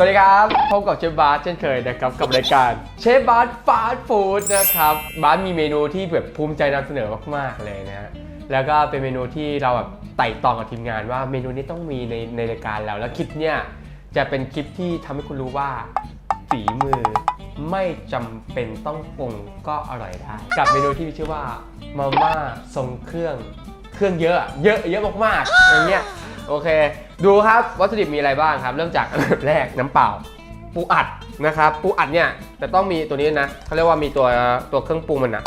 สวัสดีครับ พบกับเชฟบาสเช่นเคยนะครับ กับรายการเชฟบาสฟาสต์ฟู้ดนะครับ บาสมีเมนูที่แบบภูมิใจนำเสนอมาก ๆ เลยนะฮะแล้วก็เป็นเมนูที่เราแบบไต่ตองกับทีมงานว่าเมนูนี้ต้องมีในในรายการเราแล้วคลิปเนี้ยจะเป็นคลิปที่ทำให้คุณรู้ว่าฝีมือไม่จำเป็นต้องปรุงก็อร่อยได้ กับเมนูที่มีชื่อว่ามาม่าทรงเครื่องเครื่องเยอะอะเยอะเยอะมากๆอย่างเงี้ยโอเค ดูครับวัตถุดิบมีอะไรบ้างครับ เริ่มจากอันดับแรกน้ำเปล่า ปูอัดนะครับปูอัดเนี่ยแต่ต้องมีตัวนี้นะเขาเรียกว่ามีตัวตัวเครื่องปรุงมันอะ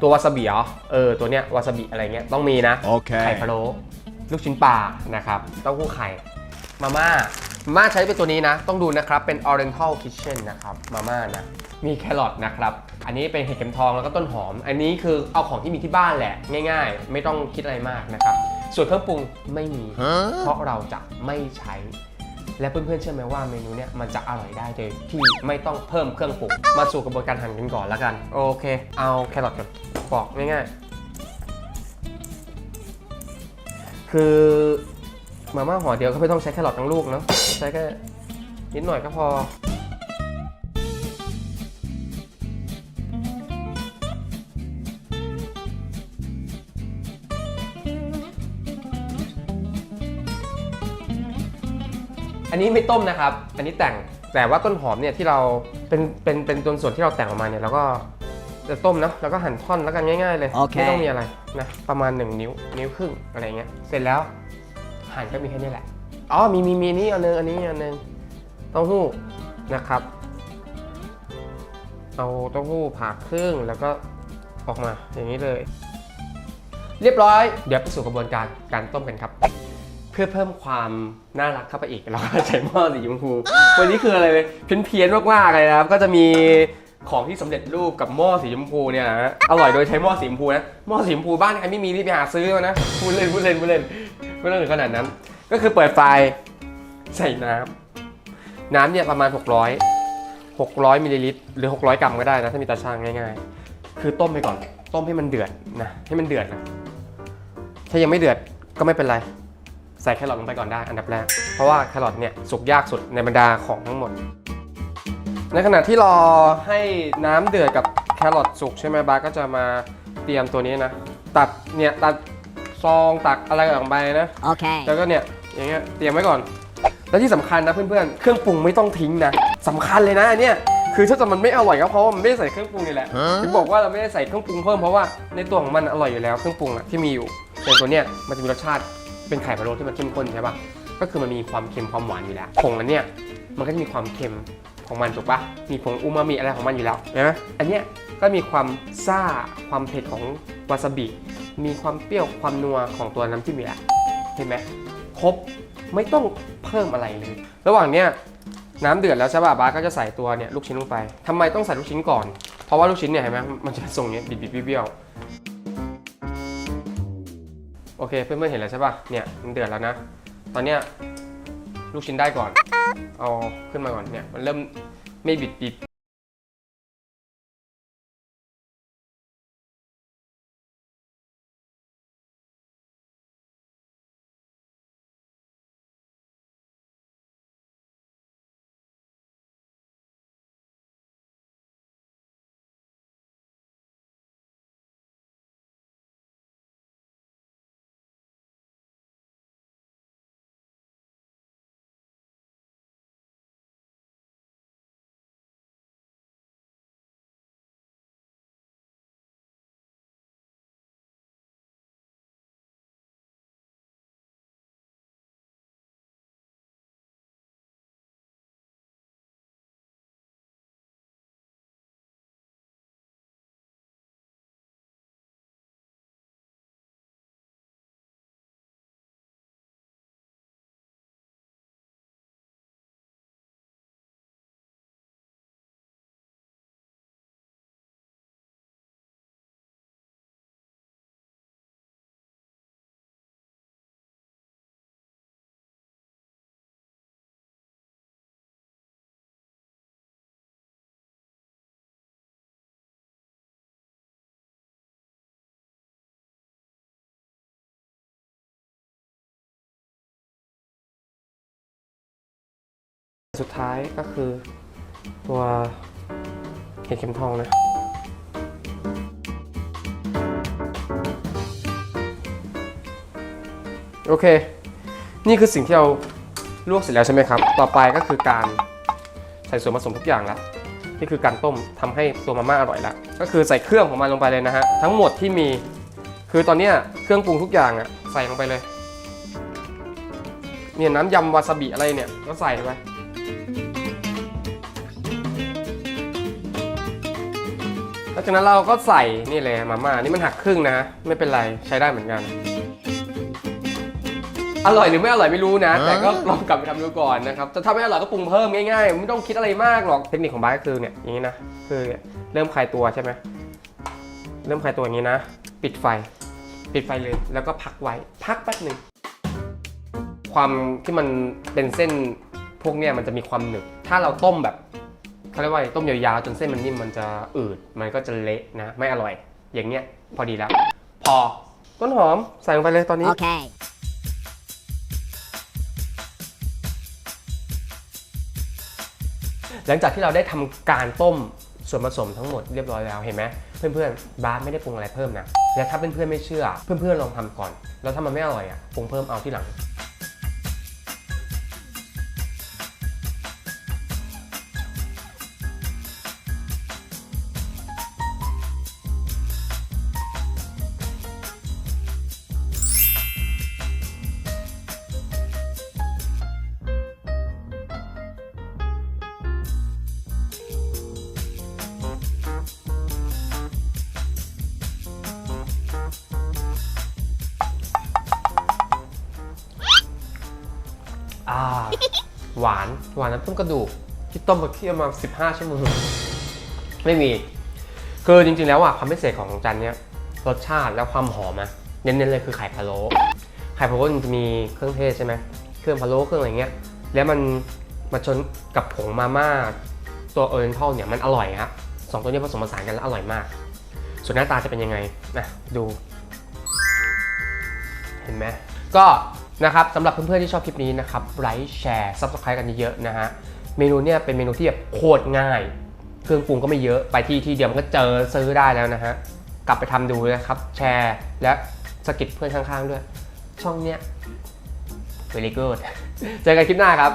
ตัววาซาบิเหรอเออตัวเนี้ยวาซาบิอะไรเงี้ยต้องมีนะ Okay. ไข่พะโล้ลูกชิ้นปลานะครับเต้าหู้ไข่มาม่ามาม่าใช้เป็นตัวนี้นะ ต้องดูนะครับ เป็น Oriental Kitchen นะครับมาม่านะมีแครอทนะครับ อันนี้เป็นเห็ดเข็มทองแล้วก็ต้นหอม อันนี้คือเอาของที่มีที่บ้านแหละ ง่าย ๆ ไม่ต้องคิดอะไรมากนะครับ ส่วนเครื่องปรุงไม่มี เพราะเราจะไม่ใช้ และเพื่อนๆเชื่อไหมว่าเมนูเนี้ยมันจะอร่อยได้โดยที่ไม่ต้องเพิ่มเครื่องปรุงมาสู่กระบวนการหั่นกันก่อนแล้วกัน โอเค เอาแครอทก่อนปอกง่ายๆ คือมาม่าห่อเดียวก็ไม่ต้องใช้แครอททั้งลูกเนาะใช้แค่นิดหน่อยก็พอ อันนี้ไม่ต้มนะครับ อันนี้แต่งแต่ว่าต้นหอมเนี่ยที่เราเป็นเป็นเป็นตัวส่วนที่เราแต่งออกมาเนี่ยเราก็จะต้มนะแล้วก็หั่นท่อนแล้วกันง่ายๆเลย โอเค ไม่ต้องมีอะไรนะประมาณ 1 นิ้วนิ้วครึ่งอะไรเงี้ยเสร็จแล้วหั่นก็มีแค่นี้แหละอ๋อมีมีมีนี่อันนึงอันนี้อันนึงเต้าหู้นะครับ เอาเต้าหู้ผ่าครึ่งแล้วก็ออกมาอย่างนี้เลย เรียบร้อย เดี๋ยวไปสู่กระบวนการการต้มกันครับเพื่อเพิ่มความน่ารักเข้าไปอีกเราก็ใช้หม้อสีชมพูวันนี้คืออะไรเพี้ยนเพี้ยนๆมากๆเลยนะครับ ก็จะมีของที่สำเร็จรูปกับหม้อสีชมพูเนี่ยนะอร่อยโดยใช้หม้อสีชมพูนะหม้อสีชมพูบ้านใครไม่มีรีบไปหาซื้อนะพูดเล่นพูดเล่นพูดเล่นไม่ต้องถึงขนาดนั้น ก็คือเปิดไฟใส่น้ำน้ำเนี่ยประมาณ 600 600มิลลิลิตรหรือ 600 กรัมก็ได้นะถ้ามีตาช่างง่าย ๆ คือต้มไปก่อน ต้มให้มันเดือดนะให้มันเดือดนะถ้ายังไม่เดือดก็ไม่เป็นไร ใส่แครอทลงไปก่อนได้อันดับแรก เพราะว่าแครอทเนี่ยสุกยากสุดในบรรดาของทั้งหมด ในขณะที่รอให้น้ำเดือดกับแครอทสุกใช่ไหมบาสก็จะมาเตรียมตัวนี้นะ ตัดเนี่ยตัดซองตักอะไรออกไปนะ Okay. แล้วก็เนี่ยอย่างเงี้ยเตรียมไว้ก่อน แล้วที่สำคัญนะเพื่อนๆ เครื่องปรุงไม่ต้องทิ้งนะสำคัญเลยนะอันเนี้ยคือถ้าจะมันไม่อร่อยก็เพราะว่ามันไม่ได้ใส่เครื่องปรุงนี่แหละถึงบอกว่าเราไม่ได้ใส่เครื่องปรุงเพิ่มเพราะว่าในตัวของมันอร่อยอยู่แล้วเครื่องปรุงอะที่มีอยู่แต่ตัวเนี้ยมันจะมีรสชาติ เป็นไข่พะโล้ที่มันเข้มข้นใช่ปะก็คือมันมีความเค็มความหวานอยู่แล้วผงอันเนี้ยมันก็จะมีความเค็มของมันถูกปะมีผงอูมามิอะไรของมันอยู่แล้วนไหมอันเนี้ยก็มีความซ่าความเผ็ดของวาซาบิ มีความเปรี้ยวความนัวของตัวน้ำจิ้มอยู่แล้วเห็นไหมครบไม่ต้องเพิ่มอะไรเลย ระหว่างเนี้ยน้ำเดือดแล้วใช่ป่ะบาสก็จะใส่ตัวเนี่ยลูกชิ้นลงไปทำไมต้องใส่ลูกชิ้นก่อน เพราะว่าลูกชิ้นเนี่ยเห็นไหมมันจะส่งเนี้ยบิดๆเบี้ยว โอเคเพื่อนๆเห็นแล้วใช่ป่ะเนี่ยมันเดือดแล้วนะ ตอนเนี้ยลูกชิ้นได้ก่อน เอาขึ้นมาก่อนเนี่ยมันเริ่มไม่บิดบิด สุดท้ายก็คือตัวเห็ดเข็มทองนะ โอเค นี่คือสิ่งที่เราลวกเสร็จแล้วใช่ไหมครับ ต่อไปก็คือการใส่ส่วนผสมทุกอย่างแล้วนี่คือการต้มทำให้ตัวมาม่าอร่อยแล้ว ก็คือใส่เครื่องของมันลงไปเลยนะฮะ ทั้งหมดที่มี คือตอนนี้เครื่องปรุงทุกอย่างอะใส่ลงไปเลย เนี่ยน้ำยำวาซาบิอะไรเนี่ย ก็ใส่ไป แล้วจากนั้นเราก็ใส่นี่เลยมาม่านี่มันหักครึ่งนะ ไม่เป็นไรใช้ได้เหมือนกัน อร่อยหรือไม่อร่อยไม่รู้นะ แต่ก็ลองกลับไปทำดูก่อนนะครับจะทำให้อร่อยก็ปรุงเพิ่มง่ายๆไม่ต้องคิดอะไรมากหรอกเทคนิคของบ้านก็คือเนี่ยอย่างนี้นะคือเริ่มคลายตัวใช่ไหมเริ่มคลายตัวอย่างนี้นะ ปิดไฟ ปิดไฟเลยแล้วก็พักไว้ พักแป๊บหนึ่งความที่มันเป็นเส้นพวกเนี้ยมันจะมีความหนึบถ้าเราต้มแบบ เขาเรียกว่าอะไรต้มยาวๆจนเส้นมันนิ่มมันจะอืดมันก็จะเละนะ ไม่อร่อย อย่างเงี้ยพอดีแล้ว พอต้นหอมใส่ลงไปเลยตอนนี้ Okay. หลังจากที่เราได้ทำการต้มส่วนผสมทั้งหมดเรียบร้อยแล้วเห็นไหมเพื่อนๆบาสไม่ได้ปรุงอะไรเพิ่มนะและถ้าเพื่อนๆไม่เชื่อ เพื่อนๆลองทำก่อน แล้วถ้ามันไม่อร่อยอะปรุงเพิ่มเอาที่หลัง อ่า หวาน หวานน้ำต้มกระดูก ที่ต้มมาเคี่ยวมา 15 ชั่วโมง ไม่มี คือจริงๆ แล้วอะความพิเศษของจานเนี้ยรสชาติและความหอมนะเน้นๆเลยคือไข่พะโล้ไข่พะโล้มันจะมีเครื่องเทศใช่ไหมเครื่องพะโล้เครื่องอะไรเงี้ย แล้วมันมาชนกับผงมาม่าตัวเออร์เรนทัลเนี่ยมันอร่อยครับสองตัวนี้ผสมผสานกันแล้วอร่อยมาก ส่วนหน้าตาจะเป็นยังไงนะดู เห็นไหมก็ นะครับสำหรับเพื่อนๆที่ชอบคลิปนี้นะครับไลค์แชร์ซับสไครต์กันเยอะๆนะฮะเมนูเนี่ยเป็นเมนูที่แบบโคตรง่าย เครื่องปรุงก็ไม่เยอะไปที่ที่เดียวมันก็เจอซื้อได้แล้วนะฮะกลับไปทำดูนะครับแชร์และสกิปเพื่อนข้างๆด้วย ช่องเนี้ย very good เจอกันคลิปหน้าครับ